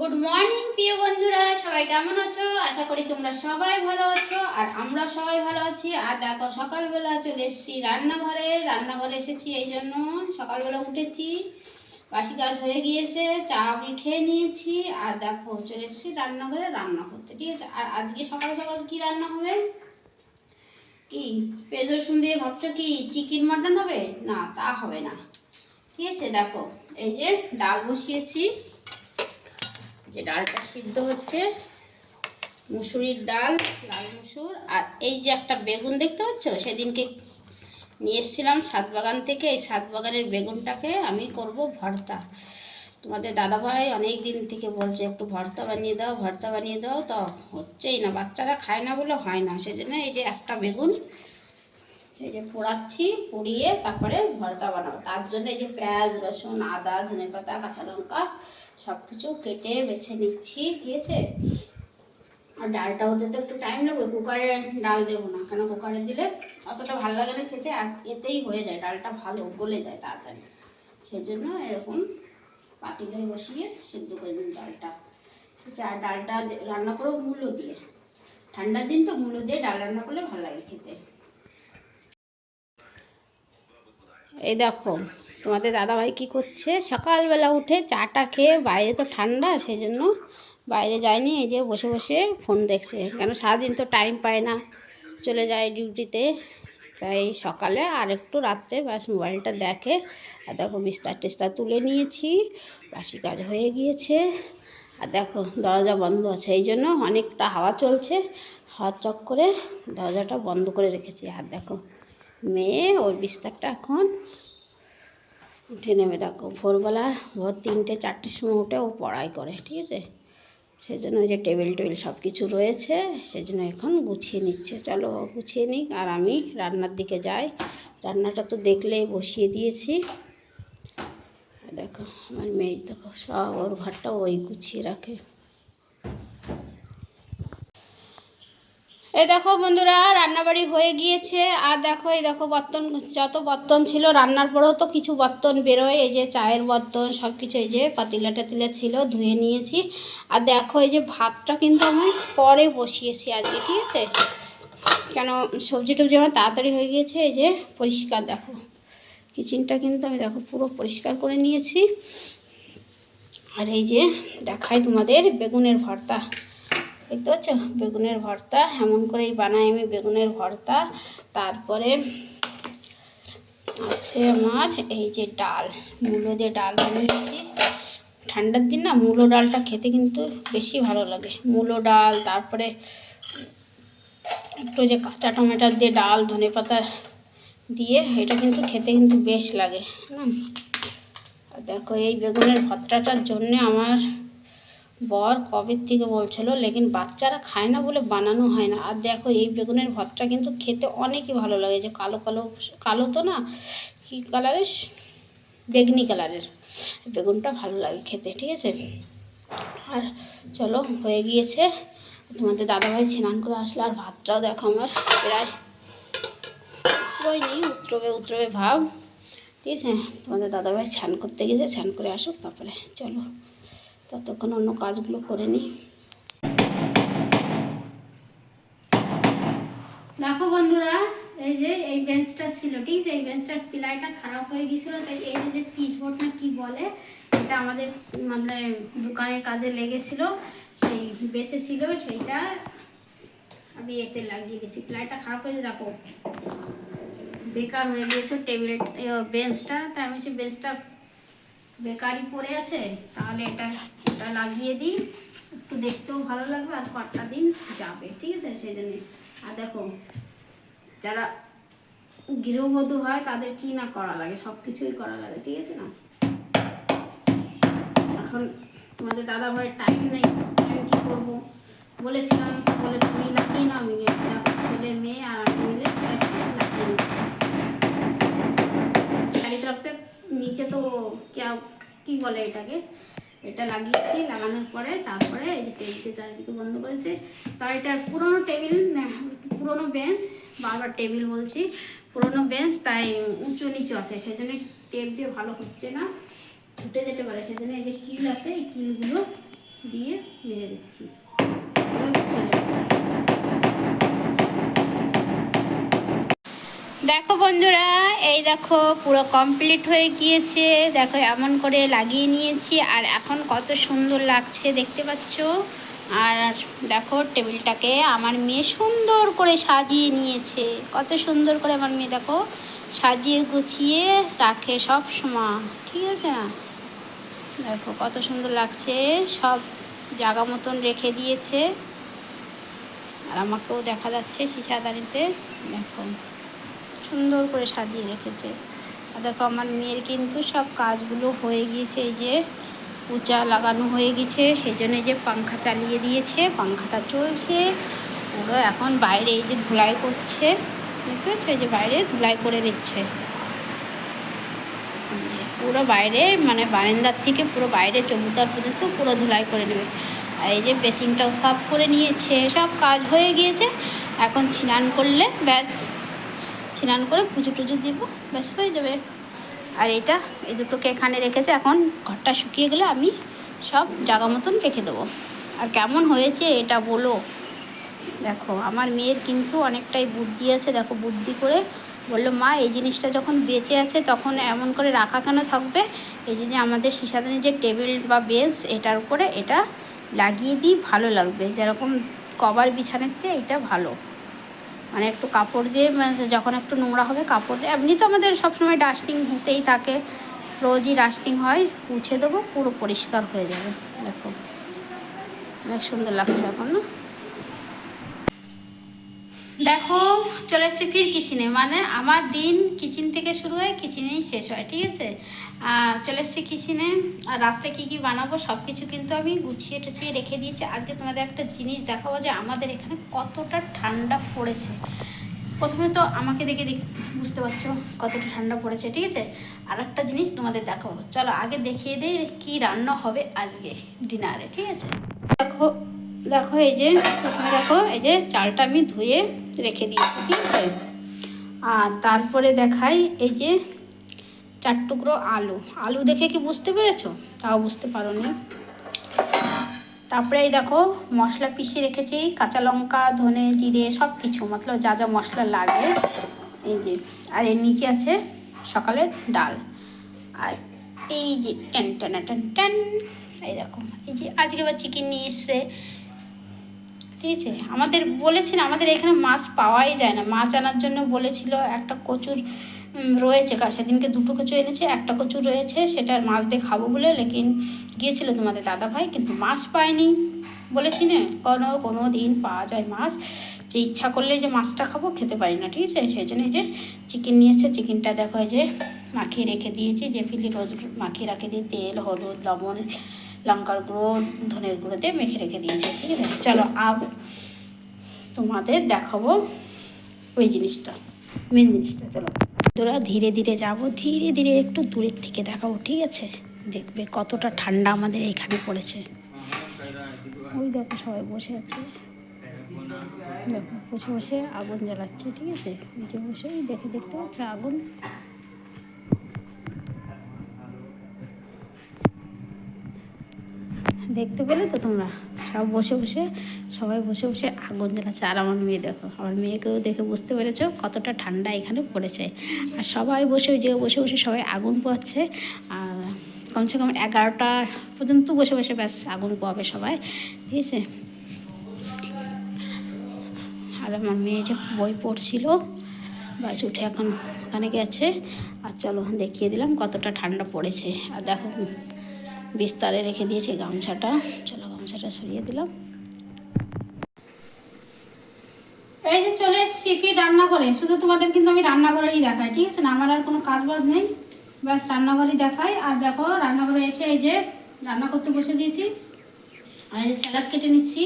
Good morning প্রিয় বন্ধুরা। সবাই কেমন আছো? আশা করি তোমরা সবাই ভালো আছো, আর আমরা সবাই ভালো আছি। আর দেখো, সকালবেলা চলে এসেছি রান্নাঘরে। রান্নাঘরে এসেছি এই জন্য সকালবেলা উঠেছি। বাসি কাজ হয়ে গিয়েছে, চা আমি খেয়ে নিয়েছি। আর দেখো, চলে এসেছি রান্নাঘরে রান্না করতে, ঠিক আছে? আর আজকে সকাল সকাল কি রান্না হবে? কি, পেঁয়াজ রসুন দিয়ে ভাবছ কি, চিকেন মাটন হবে? না, তা হবে না। ঠিক আছে, দেখো, এই যে ডাল বসিয়েছি। যে ডালটা সিদ্ধ হচ্ছে, মুসুরির ডাল, লাল মুসুর, আর এই যে একটা বেগুন দেখতে পাচ্ছ? সেদিনকে নিয়ে এসেছিলাম ছাদ বাগান থেকে। এই ছাদ বাগানের বেগুনটাকে আমি করব ভর্তা। তোমাদের দাদাভাই অনেক দিন থেকে বলছে, একটু ভর্তা বানিয়ে দাও, ভর্তা বানিয়ে দাও। তো হচ্ছেই না, বাচ্চারা খায় না বলে হয় না। সেজন্য এই যে একটা বেগুন এই যে পোড়াচ্ছি, পুড়িয়ে তারপরে ভর্তা বানাবো। তার জন্য এই যে পেঁয়াজ, রসুন, আদা ধনে পাতা কাঁচা লঙ্কা সব কিছু কেটে বেছে নিচ্ছি, ঠিক আছে? আর ডালটা হতে তো একটু টাইম লাগবে, কুকারে ডাল দেবো না, কেন কুকারে দিলে অতটা ভালো লাগে না খেতে, আর এতেই হয়ে যায়, ডালটা ভালো গলে যায় তাড়াতাড়ি। সেই জন্য এরকম পাতিলে বসিয়ে সিদ্ধ করে দিন ডালটা। ঠিক আছে, আর ডালটা রান্না করো মূলো দিয়ে। ঠান্ডার দিন তো মূলো দিয়ে ডাল রান্না করলে ভালো লাগে খেতে। এই দেখো, তোমাদের দাদাভাই কি করছে? সকালবেলা উঠে চাটা খেয়ে বাইরে তো ঠান্ডা সেই জন্য বাইরে যায়নি, এই যে বসে বসে ফোন দেখছে। কেন সারাদিন তো টাইম পায় না, চলে যায় ডিউটিতে তাই সকালে আর একটু রাত্রে ব্যাস মোবাইলটা দেখে, আর দেখো বিস্তার টিস্তার তুলে নিয়েছি, বাসি কাজ হয়ে গিয়েছে। আর দেখো, দরজা বন্ধ আছে, এই জন্য অনেকটা হাওয়া চলছে। হাওয়ার চক্করে দরজাটা বন্ধ করে রেখেছি, আর দেখো মেয়ে, ওর বিস্তারটা এখন উঠে নেমে দেখো, ভোরবেলা ভোর তিনটে, চারটের সময় উঠে ও পড়াই করে, ঠিক আছে? সেই জন্য ওই যে টেবিল টেবিল সব কিছু রয়েছে সেই জন্য এখন গুছিয়ে নিচ্ছে। চলো, গুছিয়ে নিক আর আমি রান্নার দিকে যাই। রান্নাটা তো দেখলেই বসিয়ে দিয়েছি। দেখো, আমার মেয়ে, দেখো, সব ওর ঘরটা ওই গুছিয়ে রাখে। এই দেখো বন্ধুরা, রান্নাবাড়ি হয়ে গিয়েছে। আর দেখো, এই দেখো বর্তন, যত বর্তন ছিল, রান্নার পরেও তো কিছু বর্তন বেরোয়। এই যে চায়ের বর্তন সব কিছু এই যে পাতিলা টাতিলা ছিল, ধুয়ে নিয়েছি। আর দেখো, এই যে ভাতটা কিন্তু আমি পরে বসিয়েছি আজকে, ঠিক আছে? কেন, সবজি টবজি আমার তাড়াতাড়ি হয়ে গিয়েছে, এই যে পরিষ্কার দেখো। কিচেনটা কিন্তু আমি দেখো পুরো পরিষ্কার করে নিয়েছি। আর এই যে দেখাই তোমাদের বেগুনের ভর্তা। দেখতে পাচ্ছ? বেগুনের ভর্তা। এমন করেই বানাই আমি বেগুনের ভর্তা। তারপরে আছে আমার এই যে ডাল, মূলো দিয়ে ডাল বানিয়েছি। ঠান্ডার দিন না মূলো ডালটা খেতে কিন্তু বেশি ভালো লাগে। মূলো ডাল, তারপরে একটু যে কাঁচা টমেটোর দিয়ে ডাল, ধনে পাতা দিয়ে, এটা কিন্তু খেতে কিন্তু বেশ লাগে, না? দেখো এই বেগুনের ভর্তাটার জন্যে আমার বর কবে থেকে বলছিল, লেকিন বাচ্চারা খায় না বলে বানানো হয় না। আর দেখো, এই বেগুনের ভর্তা কিন্তু খেতে অনেকই ভালো লাগে, যে কালো কালো কালো তো না, কী কালারের বেগনি কালারের বেগুনটা ভালো লাগে খেতে, ঠিক আছে? আর চলো, হয়ে গিয়েছে। তোমাদের দাদাভাই স্নান করে আসলে, আর ভাতটাও দেখো আমার প্রায় নেই উত্তরবে উত্তরবে ভাব। ঠিক আছে? তোমাদের দাদাভাই স্নান করতে গেছে স্নান করে আসুক, তারপরে চলো। ততক্ষণ অন্য কাজগুলো করে নিই। দেখো বন্ধুরা, এই যে এই বেঞ্চটা ছিল, ঠিক আছে? এই বেঞ্চটার পিলাইটা খারাপ হয়ে গিয়েছিল, তাই এই যে পিচবোর্ড না কি বলে, এটা আমাদের মানে দোকানের কাজে লেগেছিল, সেই বেঁচে ছিল, সেইটা আমি এতে লাগিয়ে দিয়েছি। পিলাইটা খারাপ হয়ে দেখো। বেকার হয়ে গিয়েছে টেবিল বেঞ্চটা তাই আমি বেঞ্চটা বেকারই পড়ে আছে, তাহলে এটা এটা লাগিয়ে দিই। একটু দেখতেও ভালো লাগবে আর কটা দিন যাবে, ঠিক আছে? সেই জন্যে। আর দেখো, যারা গৃহবধূ হয়, তাদের কি না করা লাগে? সব কিছুই করা লাগে, ঠিক আছে না? এখন তোমাদের দাদা ভাইয়ের টাইম নেই, আমি কী করব? বলেছিলাম, বলে তুমি লাগিয়ে নাও, আমি ছেলে, মেয়ে আর আমি মিলে লাগিয়ে নিচ্ছি নিচে তো ক্যা- কি বলে এটাকে? এটা লাগিয়েছি, লাগানোর পরে তারপরে এই যে টেবিলটা চারিদিকে বন্ধ করেছে। তো এটা পুরোনো টেবিল পুরোনো বেঞ্চ, বারবার টেবিল বলছি, পুরোনো বেঞ্চ তাই উঁচু নিচু আছে সেই জন্য টেপ দিয়ে ভালো হচ্ছে না ফুটে যেতে পারে সেই জন্য এই যে কিল আছে, এই কিলগুলো দিয়ে মেরে দিচ্ছি এবার বসে যাবে। দেখো বন্ধুরা, এই দেখো পুরো কমপ্লিট হয়ে গিয়েছে। দেখো এমন করে লাগিয়ে নিয়েছি, আর এখন কত সুন্দর লাগছে, দেখতে পাচ্ছ? আর দেখো টেবিলটাকে আমার মেয়ে সুন্দর করে সাজিয়ে নিয়েছে। কত সুন্দর করে আমার মেয়ে দেখো সাজিয়ে গুছিয়ে রাখে সব সময়, ঠিক আছে? না দেখো কত সুন্দর লাগছে, সব জায়গা মতন রেখে দিয়েছে। আর আমাকেও দেখা যাচ্ছে সিসাদানিতে, দেখো। সুন্দর করে সাজিয়ে রেখেছে। আর দেখো আমার মেয়ের কিন্তু সব কাজগুলো হয়ে গিয়েছে, এই যে উঁচা লাগানো হয়ে গেছে সেই জন্য যে পাংখা চালিয়ে দিয়েছে, পাংখাটা চলছে। পুরো এখন বাইরে এই যে ধুলাই করছে, দেখতে পাচ্ছ? এই যে বাইরে ধুলাই করে নিচ্ছে। পুরো বাইরে মানে বারান্দার থেকে পুরো বাইরে চৌতার পর্যন্ত পুরো ধুলাই করে নেবে। আর এই যে বেসিংটাও সাফ করে নিয়েছে, সব কাজ হয়ে গিয়েছে। এখন স্নান করলে ব্যাস। স্নান করে পুজো টুজো দিব, ব্যাস হয়ে যাবে। আর এটা, এই দুটোকে এখানে রেখেছে, এখন ঘরটা শুকিয়ে গেলে আমি সব জায়গা মতন রেখে দেবো। আর কেমন হয়েছে এটা বলো। দেখো, আমার মেয়ের কিন্তু অনেকটাই বুদ্ধি আছে, দেখো বুদ্ধি করে বলল, মা, এই জিনিসটা যখন বেঁচে আছে তখন এমন করে রাখা কেন থাকবে? এই যে আমাদের সিসাদানের যে টেবিল বা বেঞ্চ, এটার উপরে এটা লাগিয়ে দিই, ভালো লাগবে। যেরকম কভার বিছানার চেয়ে এটা ভালো। মানে একটু কাপড় দিয়ে মানে যখন একটু নোংরা হবে কাপড় দিয়ে, এমনি তো আমাদের সবসময় ডাস্টিং হতেই থাকে। রোজই ডাস্টিং হয়, মুছে দেবো, পুরো পরিষ্কার হয়ে যাবে। দেখো, অনেক সুন্দর লাগছে এখন, না? দেখো, চলে এসেছি ফির কিচেনে মানে আমার দিন কিচেন থেকে শুরু হয় কিচেনেই শেষ হয়, ঠিক আছে? চলে এসেছি কিচেনে আর রাত্রে কী কী বানাবো সব কিছু কিন্তু আমি গুছিয়ে টুছিয়ে রেখে দিয়েছি। আজকে তোমাদের একটা জিনিস দেখাবো যে আমাদের এখানে কতটা ঠান্ডা পড়েছে। প্রথমে তো আমাকে দেখে দেখ, বুঝতে পারছ কতটা ঠান্ডা পড়েছে, ঠিক আছে? আর একটা জিনিস তোমাদের দেখাবো। চলো আগে দেখিয়ে দিই কী রান্না হবে আজকে ডিনারে, ঠিক আছে? দেখো দেখো এই যে, প্রথমে দেখো এই যে চালটা আমি ধুয়ে রেখে দিয়েছি, ঠিক আছে? আর তারপরে দেখাই এই যে চার টুকরো আলু। আলু দেখে কি বুঝতে পেরেছ? তাও বুঝতে পারো নি তারপরে এই দেখো মশলা পিষে রেখেছি, কাঁচা লঙ্কা, ধনে, জিরে সব কিছু মতলব যা যা মশলা লাগে। এই যে, আর এর নিচে আছে সকালের ডাল। আর এই যে টেন টেন টেন টেন এই দেখো, এই যে আজকে আবার চিকেন নিয়ে এসছে। ঠিক আছে? আমাদের বলেছেন, আমাদের এখানে মাছ পাওয়াই যায় না। মাছ আনার জন্য বলেছিল একটা কচুর রয়েছে। কা সেদিনকে দুটো কচু এনেছে, একটা কচু রয়েছে, সেটা মাছ দিয়ে খাব বলে লেকিন গিয়েছিল তোমাদের দাদা ভাই, কিন্তু মাছ পায়নি বলেছি না কোনো কোনো দিন পাওয়া যায় মাছ। যে ইচ্ছা করলে যে মাছটা খাব, খেতে পারি না, ঠিক আছে? সেই জন্য যে চিকেন নিয়েছে চিকেনটা দেখো যে মাখিয়ে রেখে দিয়েছি। যে ফিলি রোজ মাখিয়ে রাখে দিয়ে তেল, হলুদ, লবণ লঙ্কার গুঁড়ো, ধনের গুঁড়ো দিয়ে মেখে রেখে দিয়েছি, ঠিক আছে? চলো আব তোমাদের দেখাবো ওই জিনিসটা মেন জিনিসটা, চলো। তোরা ধীরে ধীরে যাব, ধীরে ধীরে একটু দূরের থেকে দেখাবো, ঠিক আছে? দেখবে কতটা ঠান্ডা আমাদের এখানে পড়েছে। ওই দেখো সবাই বসে আছে। দেখো, বসে বসে আগুন জ্বালাচ্ছে, ঠিক আছে? নিচে বসে দেখে দেখতে পাচ্ছ আগুন। দেখতে পেলে তো তোমরা সব বসে বসে, সবাই বসে বসে আগুন জ্বালাচ্ছে। আর আমার মেয়ে দেখো, আমার মেয়েকেও দেখে বুঝতে পেরেছ কতটা ঠান্ডা এখানে পড়েছে। আর সবাই বসে যে বসে বসে সবাই আগুন পোয়াচ্ছে আর কমসে কম এগারোটা পর্যন্ত বসে বসে ব্যাস আগুন পোয়াবে সবাই, ঠিক আছে? আর আমার মেয়ে যে বই পড়ছিল বাস উঠে এখন ওখানে গেছে। আর চলো দেখিয়ে দিলাম কতটা ঠান্ডা পড়েছে। আর দেখো বিস্তারে রেখে দিয়েছে গামছাটা। চলো গামছাটা সরিয়ে দিলাম। এই যে চলে এসছি ফির রান্না করে শুধু তোমাদের কিন্তু আমি রান্নাঘরেই দেখাই, ঠিক আছে না? আমার আর কোনো কাজ বাজ নেই। ব্যাস, রান্নাঘরেই দেখাই। আর দেখো, রান্নাঘরে এসে এই যে রান্না করতে বসে দিয়েছি। আর এই যে স্যালাড কেটে নিচ্ছি।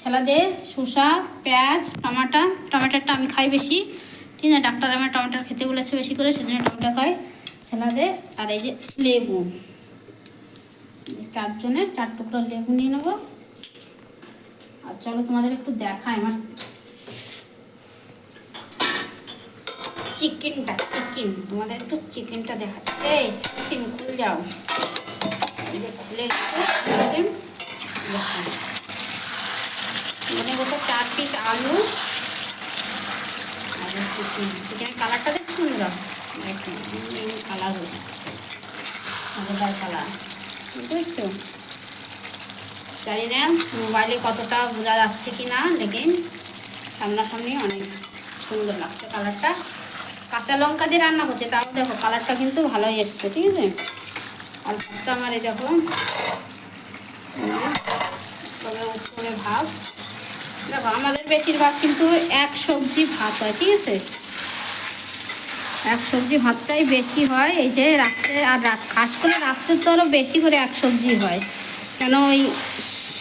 স্যালাদে শসা, পেঁয়াজ, টমাটা। টমেটোটা আমি খাই বেশি। ঠিক আছে, ডাক্তার আমার টমেটো খেতে বলেছে বেশি করে, সেজন্য টমেটো খাই। স্যালাদে, আর এই যে লেবু। চারজনের চার টুকরো লেবু নিয়ে নেব। আর চলো তোমাদের একটু দেখায় আমার চিকেনটা, চিকেন। তোমাদের একটু চিকেনটা দেখা এই, চিকেন খুলে যাও। খুলে চিকেন। মানে করতে চার পিস আলু আর চিকেন। চিকেনের কালারটা বেশ সুন্দর কালার হচ্ছে কালার। বুঝতে পারছ জানি না, মোবাইলে কতটা বোঝা যাচ্ছে কি না লেকিন সামনাসামনি অনেক সুন্দর লাগছে কালারটা। কাঁচা লঙ্কা দিয়ে রান্না করছে, তাও দেখো কালারটা কিন্তু ভালোই এসছে, ঠিক আছে? আর ভাতটা আমার এই দেখো, তবে উপরে ভাত। দেখো, আমাদের বেশিরভাগ কিন্তু এক সবজি ভাত হয়, ঠিক আছে? এক সবজি ভাতটাই বেশি হয়, এই যে রাত্রে আর খাস করে রাত্রে তো আরও বেশি করে এক সবজি হয়। কেন ওই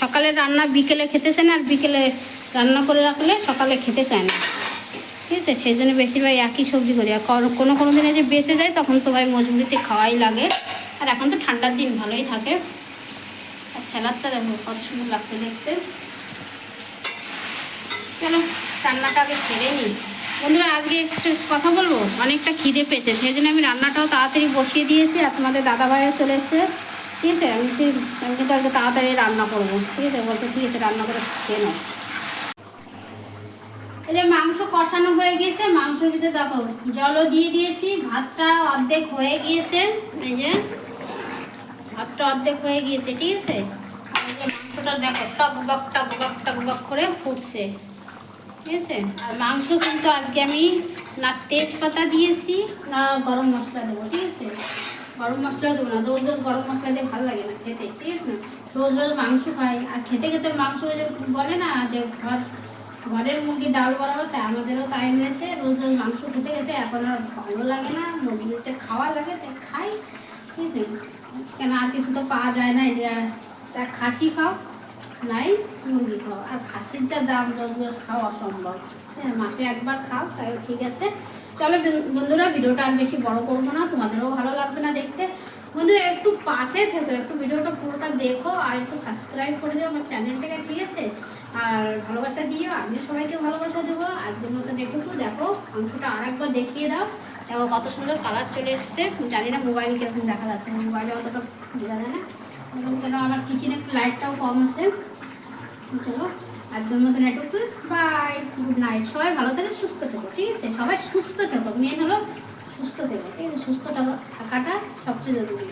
সকালে রান্না বিকেলে খেতে চায় না, আর বিকেলে রান্না করে রাখলে সকালে খেতে চায় না। ঠিক আছে, সেই জন্য বেশিরভাগ একই সবজি করি। আর কোনো- কোনো কোনো দিনে যে বেঁচে যায়, তখন তো ভাই মজবুরিতে খাওয়াই লাগে। আর এখন তো ঠান্ডার দিন, ভালোই থাকে। আর স্যালাডটা দেখো, কত সুন্দর লাগছে দেখতে। চলো, রান্নাটা আগে সেরে নিই। বন্ধুরা, আজকে একটু কথা বলব। অনেকটা খিদে পেয়েছে, সেই জন্য আমি রান্নাটাও তাড়াতাড়ি বসিয়ে দিয়েছি আর তোমাদের দাদা চলে এসছে। ঠিক আছে, আমি সেই আমি কিন্তু আজকে তাড়াতাড়ি রান্না করব। ঠিক আছে, বলছে, ঠিক আছে, রান্না করে খেয়ে নাও। এই মাংস কষানো হয়ে গিয়েছে, মাংসের ভিতরে দেখো, জলও দিয়ে দিয়েছি, ভাতটা অর্ধেক হয়ে গিয়েছে। এই যে, ভাতটা অর্ধেক হয়ে গিয়েছে, ঠিক আছে? মাংসটা দেখো টক বক টক বক টক বক করে ফুটছে। ঠিক আছে? আর মাংস কিন্তু আজকে আমি না তেজপাতা দিয়েছি, না গরম মশলা দেবো, ঠিক আছে? গরম মশলা দেবো না, রোজ রোজ গরম মশলা দিয়ে ভালো লাগে না খেতে, ঠিক আছে? না রোজ রোজ মাংস খাই, আর খেতে খেতে মাংস বলে না যে ঘর, ঘরের মুরগি ডাল বরাবর তাই আমাদেরও তাই হয়েছে, রোজ রোজ মাংস খেতে খেতে এখন আর ভালো লাগে না মুরগিতে খাওয়া লাগে তাই খাই, ঠিক আছে? কেন আর কিছু তো পাওয়া যায় না, এই যে তা খাসি খাও। নাই, মুরগি খাও আর খাসির যা দাম রোজ খাওয়া অসম্ভব। হ্যাঁ মাসে একবার খাও তাই ঠিক আছে। চলো বন্ধুরা, ভিডিওটা আর বেশি বড় করব না, তোমাদেরও ভালো লাগবে না দেখতে। বন্ধুরা, একটু পাশে থেকো, একটু ভিডিওটা পুরোটা দেখো, আর একটু সাবস্ক্রাইব করে দিও আমার চ্যানেলটাকে, ঠিক আছে? আর ভালোবাসা দিও, আমিও সবাইকে ভালোবাসা দেবো। আজকের মতন একটু দেখো মাংসটা আর একবার দেখিয়ে দাও। দেখো কত সুন্দর কালার চলে এসছে। জানি না মোবাইল কীরকম দেখা যাচ্ছে মোবাইলে অতটা বোঝা যায় না। কেন আমার কিচেনে লাইটটাও কম আছে। চলো, আজকের মতন এটুকু বাই গুড নাইট সবাই ভালো থাকে, সুস্থ থেকো, ঠিক আছে? সবাই সুস্থ থেকো। মেন হলো সুস্থ থেকো, ঠিক আছে? সুস্থ থাকো, থাকাটা সবচেয়ে জরুরি।